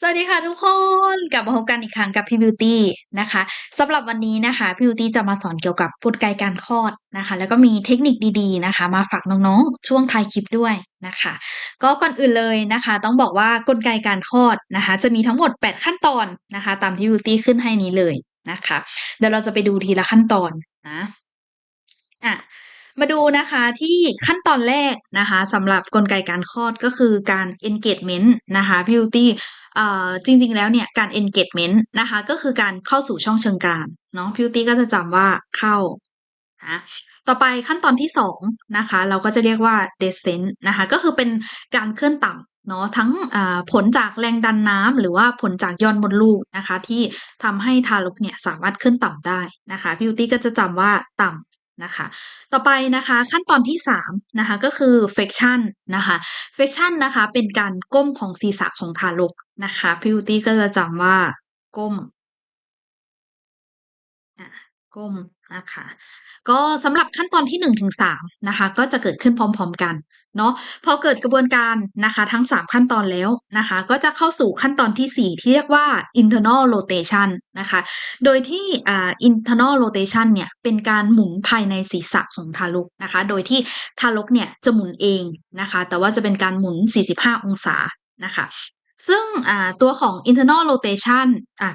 สวัสดีค่ะทุกคนกลับมาพบกันอีกครั้งกับพี่บิวตี้นะคะสำหรับวันนี้นะคะพี่บิวตี้จะมาสอนเกี่ยวกับกลไกการคลอดนะคะ แล้วก็มีเทคนิคดีๆนะคะ มาฝากน้องๆช่วงท้ายคลิปด้วยนะคะ ก็ก่อนอื่นเลยนะคะ ต้องบอกว่ากลไกการคลอดนะคะ จะมีทั้งหมด 8 ขั้นตอนนะคะ ตามที่บิวตี้ขึ้นให้นี้เลยนะคะ เดี๋ยวเราจะไปดูทีละขั้นตอนนะอะมาดูนะคะที่ขั้นตอนแรกนะคะสำหรับกลไกการคลอดก็คือการ engagement นะคะพี่บิวตี้จริงๆแล้วเนี่ยการ engagement นะคะก็คือการเข้าสู่ช่องเชิงกรานเนาะพิวตี้ก็จะจำว่าเข้านะต่อไปขั้นตอนที่สองนะคะเราก็จะเรียกว่า descent นะคะก็คือเป็นการเคลื่อนต่ำเนาะทั้งผลจากแรงดันน้ำหรือว่าผลจากย้อนมดลูกนะคะที่ทำให้ทารกเนี่ยสามารถขึ้นต่ำได้นะคะพิวตี้ก็จะจำว่าต่ำ นะคะ ต่อไปนะคะขั้นตอนที่3นะคะก็คือ flexion นะคะ flexion นะคะเป็นการก้มของศีรษะของทารกนะคะพิวตี้ก็จะจำว่าก้ม ก้มนะคะ ก็สำหรับขั้นตอนที่1ถึง3นะคะ ก็จะเกิดขึ้นพร้อมๆกันเนาะพอเกิดกระบวนการนะคะทั้ง 3 ขั้นตอนแล้วนะคะ ก็จะเข้าสู่ขั้นตอนที่ 4 ที่เรียกว่า internal rotation นะคะ โดยที่ internal rotation เนี่ยเป็นการหมุนภายในศีรษะของทารกนะคะ โดยที่ทารกเนี่ยจะหมุนเองนะคะ แต่ว่าจะเป็นการหมุน 45 องศานะคะ ซึ่งตัวของ internal rotation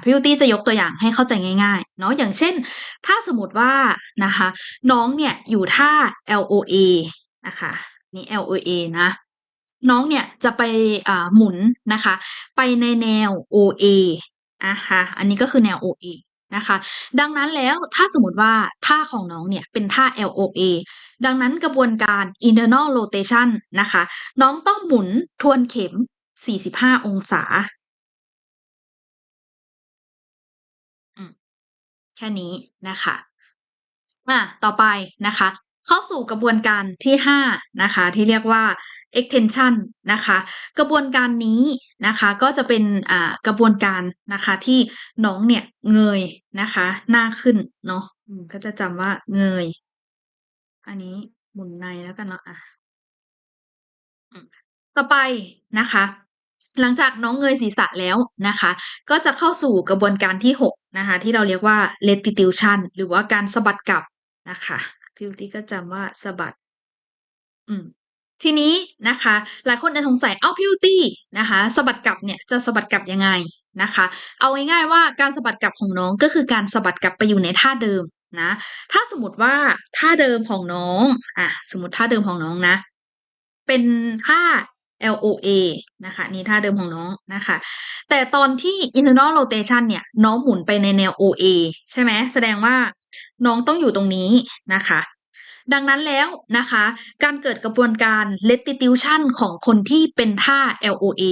พี่ยูตี้จะยกตัวอย่างให้เข้าใจง่ายๆเนาะอย่างเช่น ถ้าสมมติว่านะคะน้องเนี่ยอยู่ท่า LOA นะคะนี่ LOA นะน้องเนี่ยจะไปหมุนนะคะ ไปในแนว OA นะคะอันนี้ก็คือแนว OA นะคะดังนั้นแล้วถ้าสมมติว่าท่าของน้องเนี่ยเป็นท่า LOA ดังนั้นกระบวนการ internal rotation นะคะ น้องต้องหมุนทวนเข็ม 45 องศา แค่นี้นะคะอะต่อไปนะคะ เข้าสู่กระบวนการที่ 5 นะคะ ที่เรียกว่า extension นะคะ กระบวนการนี้นะคะก็จะเป็นอ่ากระบวนการนะคะที่น้องเนี่ยเงยนะคะ หน้าขึ้นเนาะก็จะจำว่าเงย อันนี้หมุนในแล้วกันเนาะอะต่อไปนะคะ หลังจากน้องเงยศีรษะแล้วนะคะ ก็จะเข้าสู่กระบวนการที่ 6 นะคะ ที่เราเรียกว่า restitution หรือว่าการสะบัดกลับนะคะพิวตี้ก็จำว่าสะบัด อืมทีนี้นะคะ หลายคนจะสงสัยเอ้าพิวตี้นะคะสะบัดกลับเนี่ยจะสะบัดกลับยังไงนะคะ เอาง่ายๆว่าการสะบัดกลับของน้องก็คือการสะบัดกลับไปอยู่ในท่าเดิมนะถ้าสมมติว่าท่าเดิมของน้องอะสมมติท่าเดิมของน้องนะ เป็นท่า LOA นะคะ นี่ท่าเดิมของน้องนะคะ แต่ตอนที่ internal rotation เนี่ย น้องหมุนไปในแนว OA ใช่ไหมแสดงว่าน้องต้องอยู่ตรงนี้นะคะ ดังนั้นแล้วนะคะ การเกิดกระบวนการ restitution ของคนที่เป็นท่า LOA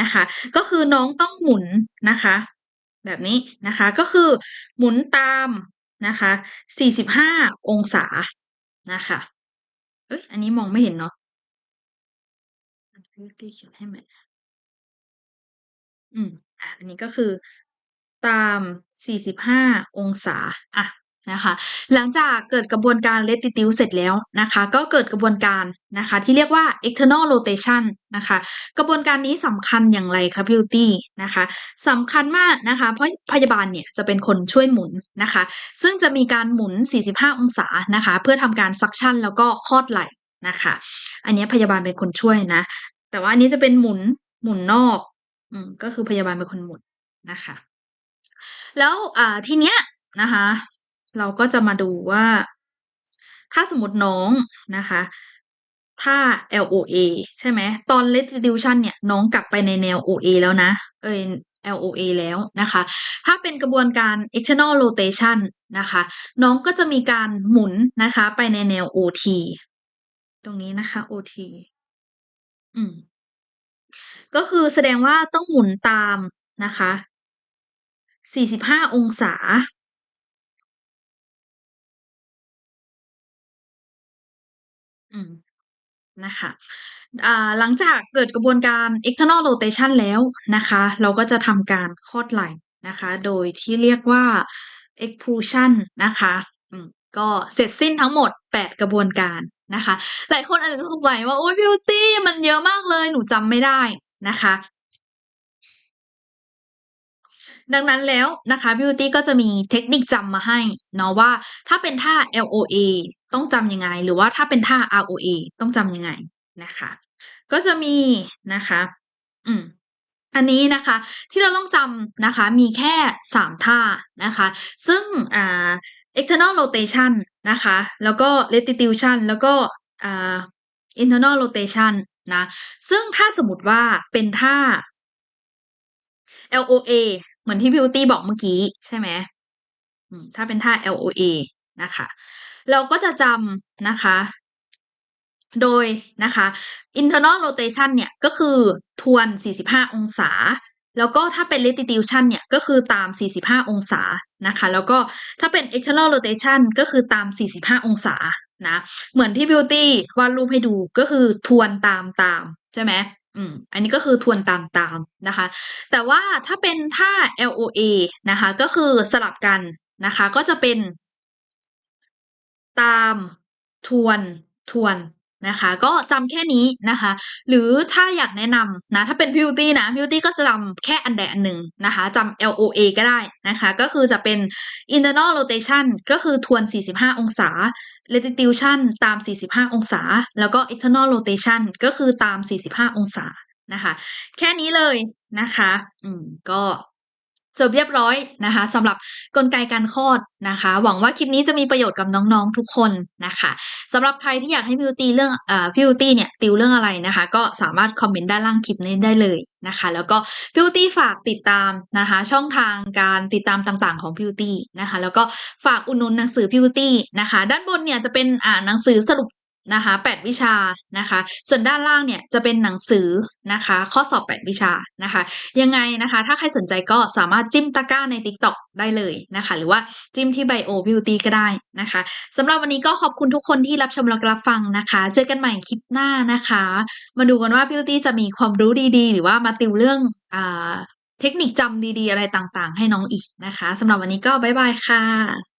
นะคะ ก็คือน้องต้องหมุนนะคะ แบบนี้นะคะ ก็คือหมุนตามนะคะ 45 องศานะคะ เอ้ย อันนี้มองไม่เห็นเนาะ พี่เขียนให้ไหมอืม อะ อันนี้ก็คือตาม 45 องศา อะ นะคะ หลังจากเกิดกระบวนการ restitute เสร็จแล้วนะคะ ก็เกิดกระบวนการนะคะ ที่เรียกว่า external rotation นะคะ กระบวนการนี้สำคัญอย่างไรคะบิวตี้นะคะสำคัญมากนะคะ เพราะพยาบาลเนี่ยจะเป็นคนช่วยหมุนนะคะ ซึ่งจะมีการหมุน 45 องศานะคะ เพื่อทำการซักชั่นแล้วก็คลอดไหลนะคะ อันนี้พยาบาลเป็นคนช่วยนะ แต่ว่าอันนี้จะเป็นหมุนหมุนนอกอืมก็คือพยาบาลเป็นคนหมุนนะคะ แล้วอ่าทีเนี้ยนะคะ เราก็จะมาดูว่า ถ้าสมมติน้องนะคะถ้า LOA ใช่ไหม ตอน restitution เนี่ย น้องกลับไปในแนว OA แล้วนะ เอย LOA แล้วนะคะ ถ้าเป็นกระบวนการ external rotation นะคะ น้องก็จะมีการหมุนนะคะ ไปในแนว OT ตรงนี้นะคะ OT อืม ก็คือแสดงว่าต้องหมุนตามนะคะ 45 องศา อืม นะคะ อ่า หลังจากเกิดกระบวนการ external rotation แล้วนะคะ เราก็จะทำการคลอดไหลนะคะ โดยที่เรียกว่า expulsion นะคะ อืม ก็เสร็จสิ้นทั้งหมด 8 กระบวนการนะคะ หลายคนอาจจะสงสัยว่าโอ๊ยบิวตี้มันเยอะมากเลยหนูจำไม่ได้นะคะ ดังนั้นแล้วนะคะ Beauty ก็จะมีเทคนิคจำมาให้เนาะว่าถ้าเป็นท่า LOA ต้องจำยังไง หรือว่าถ้าเป็นท่า ROA ต้องจำยังไงนะคะ ก็จะมีนะคะ อืมอันนี้นะคะที่เราต้องจำนะคะมีแค่ 3 ท่านะคะ ซึ่งอ่า external rotation นะคะ แล้วก็ restitution แล้วก็ internal rotation นะ ซึ่งถ้าสมมติว่าเป็นท่า LOA เหมือนที่ Beauty บอกเมื่อกี้ใช่ไหม ถ้าเป็นท่า LOA นะคะ เราก็จะจำนะคะ โดยนะคะ internal rotation เนี่ยก็คือทวน 45 องศา แล้วก็ถ้าเป็น restitution เนี่ยก็คือตาม 45 องศานะคะ แล้วก็ถ้าเป็น external rotation ก็คือตาม 45 องศานะ เหมือนที่ Beauty วาดรูปให้ดูก็คือทวนตามตามใช่ไหมอืมอันนี้ก็คือทวนตามตามนะคะ แต่ว่าถ้าเป็นท่า LOA นะคะ ก็คือสลับกันนะคะ ก็จะเป็น ตามทวนทวน นะคะ ก็จำแค่นี้นะคะ หรือถ้าอยากแนะนำนะถ้าเป็น Beauty นะ Beauty ก็จะจำแค่อันใดอันหนึ่งนะคะจำ LOA ก็ได้นะคะ ก็คือจะเป็น internal rotation ก็คือทวน 45 องศา restitution ตาม 45 องศา แล้วก็ external rotation ก็คือตาม 45 องศานะคะ แค่นี้เลยนะคะ อืมก็ จบเรียบร้อยนะคะสำหรับกลไกการคลอดนะคะ หวังว่าคลิปนี้จะมีประโยชน์กับน้องๆทุกคนนะคะสำหรับใครที่อยากให้พิวตี้เรื่องเอ่อพิวตี้เนี่ยติวเรื่องอะไรนะคะ ก็สามารถคอมเมนต์ด้านล่างคลิปนี้ได้เลยนะคะ แล้วก็พิวตี้ฝากติดตามนะคะ ช่องทางการติดตามต่างๆของพิวตี้นะคะ แล้วก็ฝากอุดหนุนหนังสือพิวตี้นะคะ ด้านบนเนี่ยจะเป็นอ่าหนังสือสรุป นะคะ8วิชานะคะ ส่วนด้านล่างเนี่ยจะเป็นหนังสือนะคะ ข้อสอบ 8 วิชานะคะ ยังไงนะคะ ถ้าใครสนใจก็สามารถจิ้มตะกร้าใน TikTok ได้เลยนะคะ หรือว่าจิ้มที่ Bio Beauty ก็ได้นะคะสำหรับวันนี้ก็ขอบคุณทุกคนที่รับชมและรับฟังนะคะ เจอกันใหม่คลิปหน้านะคะ มาดูกันว่า Beauty จะมีความรู้ดีๆ หรือว่ามาติวเรื่องอเทคนิคจำดีๆ อะไรต่างๆ ให้น้องอีกนะคะสำหรับวันนี้ก็บ๊ายบายค่ะ